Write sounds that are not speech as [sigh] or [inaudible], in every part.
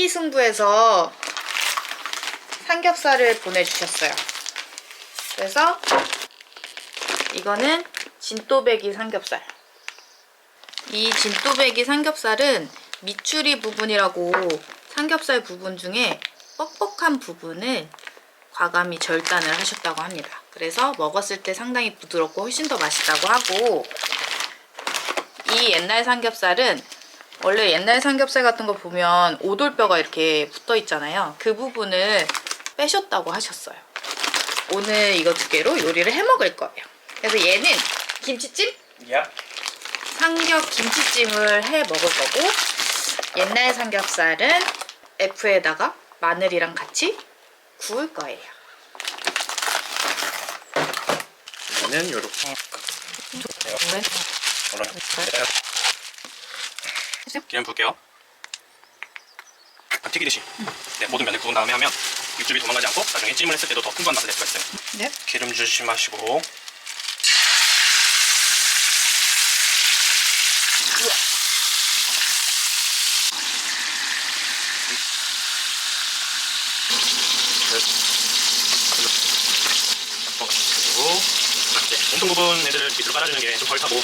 여러분 오늘은 한끼 승부에서 삼겹살을 보내주셨어요. 그래서 이거는 진또배기 삼겹살. 이 진또배기 삼겹살은 밑줄이 부분이라고 삼겹살 부분 중에 뻑뻑한 부분을 과감히 절단을 하셨다고 합니다. 그래서 먹었을 때 상당히 부드럽고 훨씬 더 맛있다고 하고 이 옛날 삼겹살은 원래 옛날 삼겹살 같은 거 보면 오돌뼈가 이렇게 붙어 있잖아요. 그 부분을 빼셨다고 하셨어요. 오늘 이거 두 개로 요리를 해 먹을 거예요. 그래서 얘는 김치찜, 야. 삼겹 김치찜을 해 먹을 거고 옛날 삼겹살은 F에다가 마늘이랑 같이 구울 거예요. 얘는 요렇게. 왜? 기름 부을게요. 아, 튀기듯이. 네, 모든 면을 구운 다음에 하면 육즙이 도망가지 않고 나중에 찜을 했을 때도 더 풍부한 맛을 낼 수가 있어요. 네? 기름 조심하시고. 어, 그리고 네, 몸통 부분 애들 밑으로 깔아주는 게 좀 덜 타고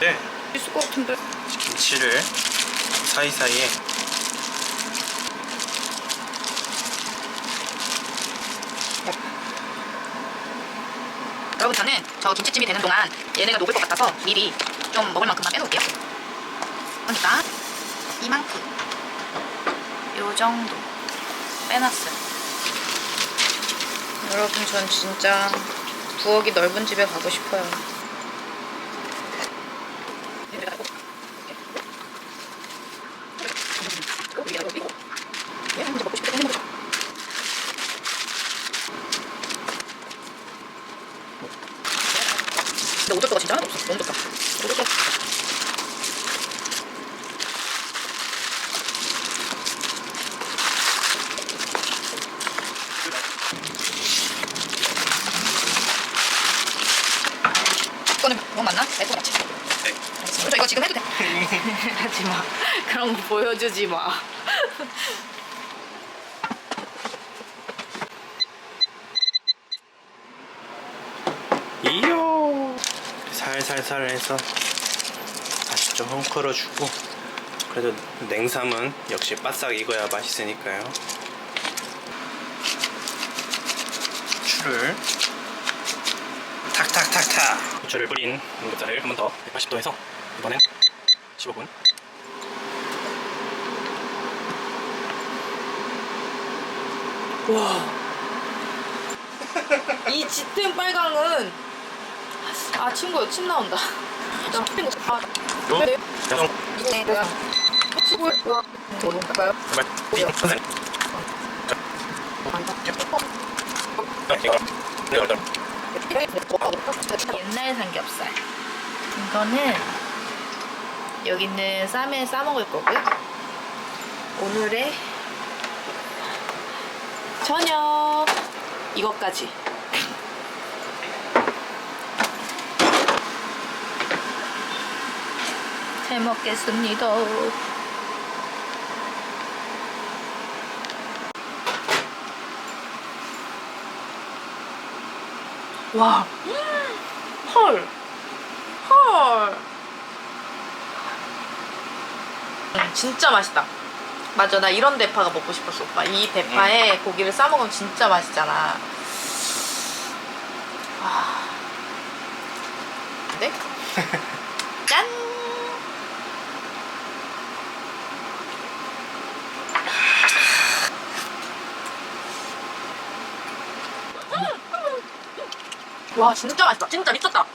네, 있을 것 같은데. 김치를 사이사이에 여러분 저는 저 김치찜이 되는 동안 얘네가 녹을 것 같아서 미리 좀 먹을 만큼만 빼놓을게요. 그러니까 이만큼 요 정도 빼놨어요. 여러분 전 진짜 부엌이 넓은 집에 가고 싶어요. 근데 오돌뼈가 진짜 하나도 없어. 너무 좋다. 오돌뼈. 이거는 뭐 맞나? 내거 맞지? 네. 이거 지금 해도 돼. [laughs] 하지 마. 그런 거 보여주지 마. 이요 살살살 해서 다시 좀 헝클어주고 그래도 냉삼은 역시 바싹 익어야 맛있으니까요 추를 부추를 뿌린 삼겹살을 한 번 더 180도 해서 이번엔 15분 와. 이 짙은 빨강은 아 친구야 침 나온다. 나 아 요 네. 뭐야? 친구야 와 뭐할까요? 정말 선생 옛날 삼겹살. 이거는 여기 있는 쌈에 싸 먹을 거고요. 오늘의 저녁 이것까지. 잘 먹겠습니다. 와. 헐. 헐. 음, 진짜 맛있다. 맞아, 나 이런 대파가 먹고 싶었어, 오빠. 이 대파에 고기를 싸 먹으면 진짜 맛있잖아. 와. 네? 짠! 와, 진짜 맛있다. 진짜 미쳤다.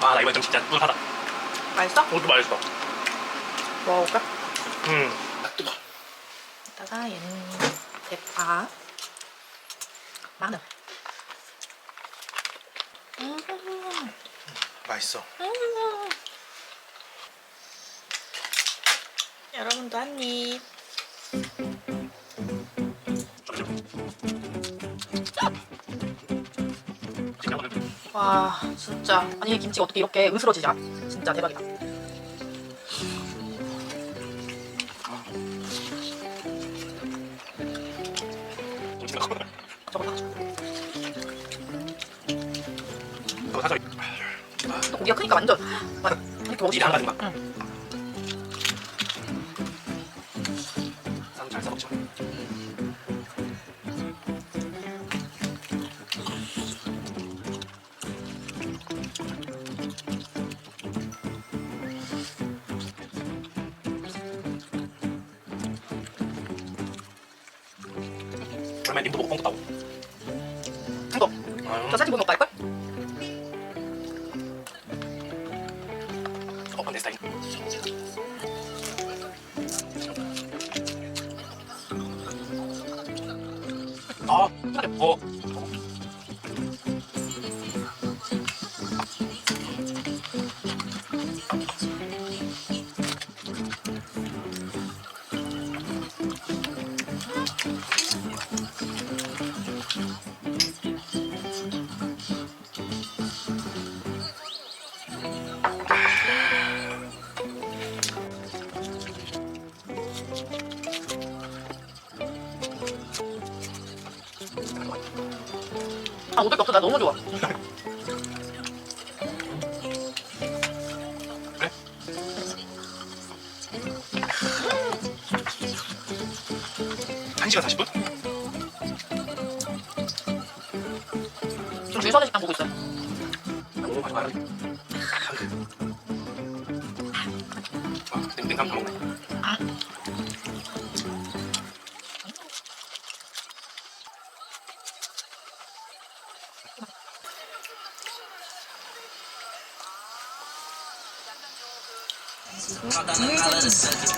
아나 이번 좀 진짜 꿀하다 맛있어? 이것도 맛있어 먹어볼까? 음딱 뜨거 이따가 얘는 대파, 마늘. 음, 맛있어 음. 여러분도 한 입. 와와 진짜 아니 김치가 어떻게 이렇게 으스러지지? 진짜 대박이다. 김치가 커. 저거 봐. 또 사설. 또 고기가 크니까 완전 막 이렇게 있어. 가지고 막. 응. 그러면 님도 보고 뻥 떴다고. 이거 아유. 저 사진 오빠 할 아 못할 게 없어 나 너무 좋아. 그래? 한 시간 40분? 지금 주선의 식당 보고 있어요. 오, 맞아, 맞아. 아, 냉, 냉감 다 먹네. Dear Debbie,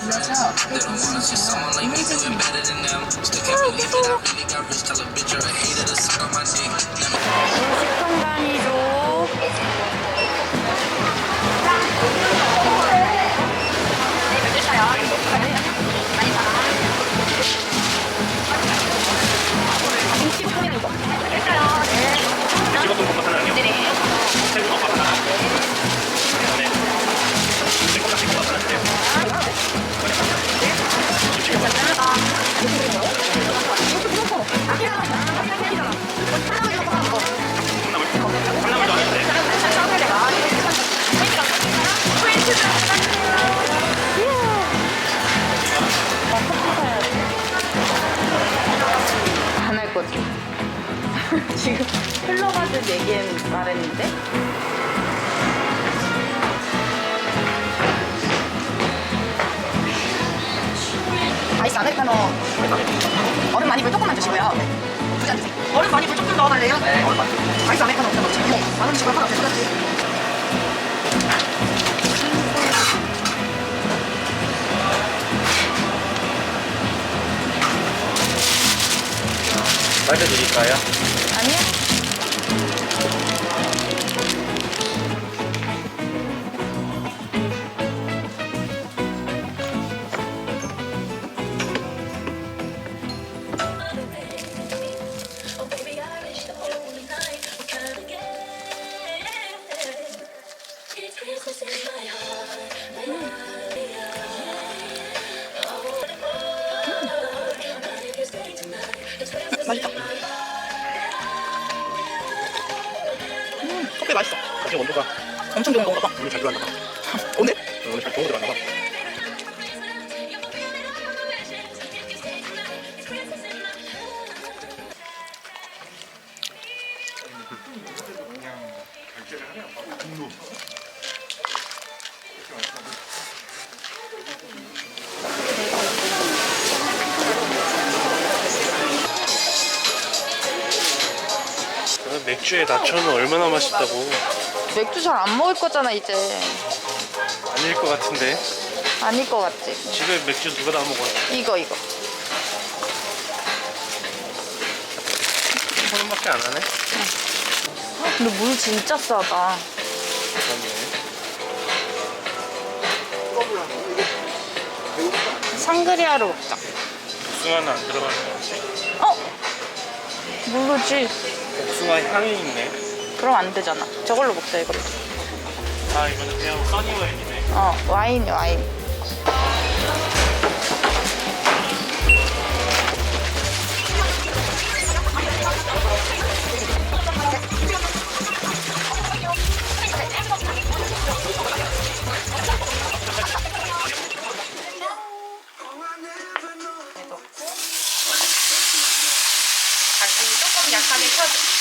watch out. They can see you now. Dear Debbie. Oh, people. 지금 흘러가듯 얘기는 말했는데. 아이스 아메리카노 얼음 많이 물 조금만 주시고요. 두 잔 주세요. 얼음 많이 물 조금 넣어달래요? 네, 얼음 많이. 아이스 아메리카노 없어 넣지. 네, 만 원씩만 하나 더 주겠지. 말도 드릴까요? 아니요. 아직 온도가 엄청 좋은 건가 봐. 오늘 잘 들어간다 봐. 오늘? 오늘 잘 좋은 거 들어간다 봐. 맥주에 나초는 얼마나 맛있다고 맥주 잘 안 먹을 거잖아 이제. 아닐 것 같은데 아닐 것 같지. 집에 맥주 누가 다 먹어 이거 이거. 천 원밖에 안 하네 근데 물 진짜 싸다. 그러네 상그리아로 먹자. 복숭아는 안 들어가는 거 같지 어? 모르지. 복숭아 향이 있네 그럼 안 되잖아. 저걸로 먹자 이걸로. 아 이거는 그냥 써니 와인이네. 어 와인 와인. 다시 조금 약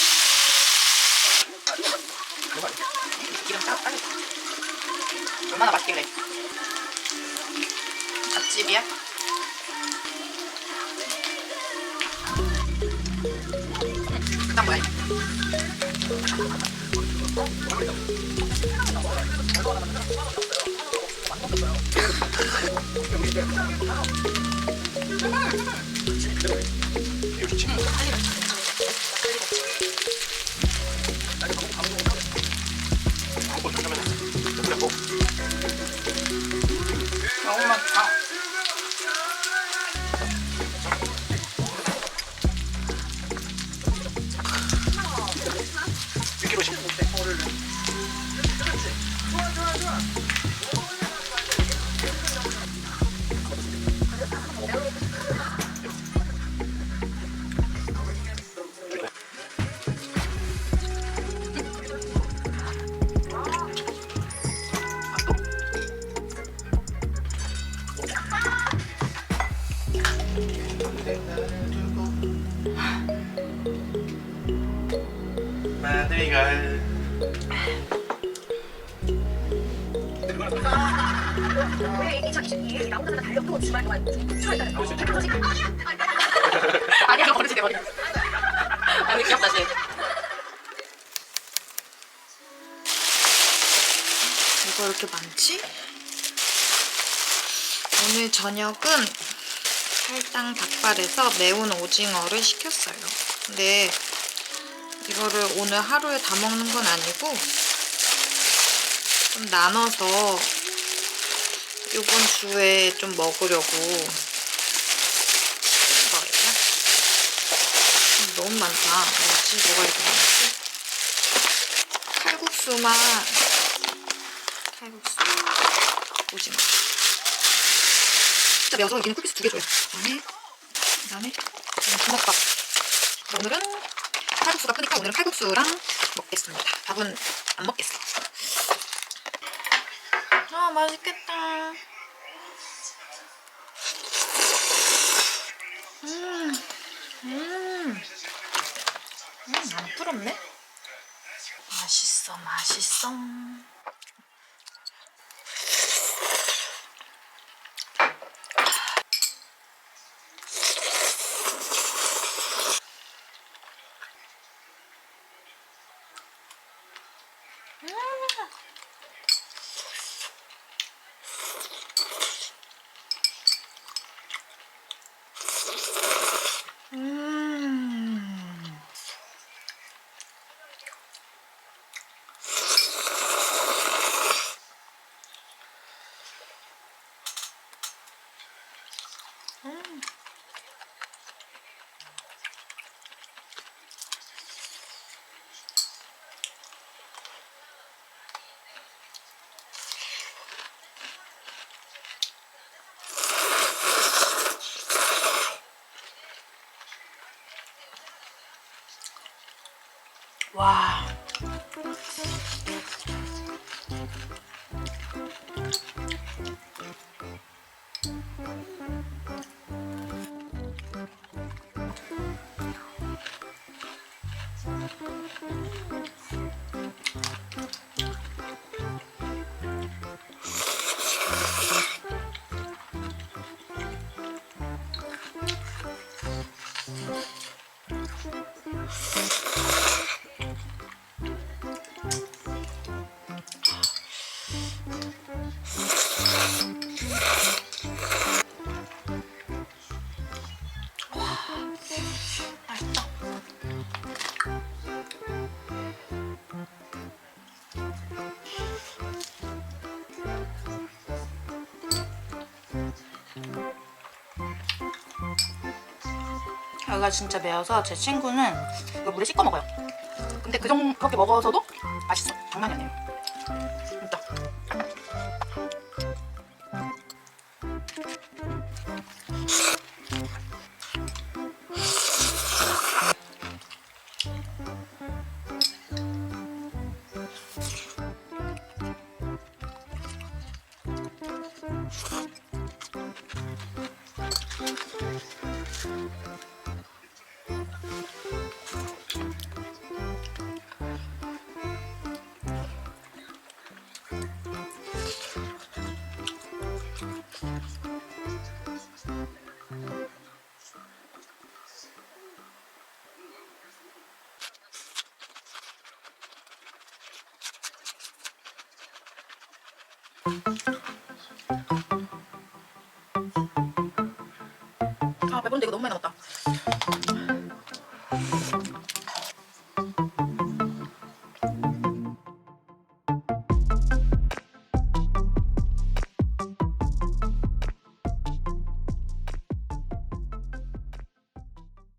이거 이렇게 많지? 오늘 저녁은 할당 닭발에서 매운 오징어를 시켰어요. 근데 이거를 오늘 하루에 다 먹는 건 아니고 좀 나눠서 이번 주에 좀 먹으려고 거예요. 너무 많다. 뭐지? 뭐가 이렇게 많지? 칼국수 맛. 칼국수. 오징어. 진짜 매워서 여기는 쿨피스 두 개 줘요. 그다음에 그다음에 음, 주먹밥. 오늘은 칼국수가 크니까 오늘은 칼국수랑 먹겠습니다. 밥은 안 먹겠어. 아 맛있겠다. 음, 음, 음, 안 부럽네. 맛있어, 맛있어. 와. 여기가 진짜 매워서 제 친구는 이거 물에 씻어 먹어요. 근데 그 정도 그렇게 먹어서도 맛있어. 장난이 아니에요. 정말 남았다.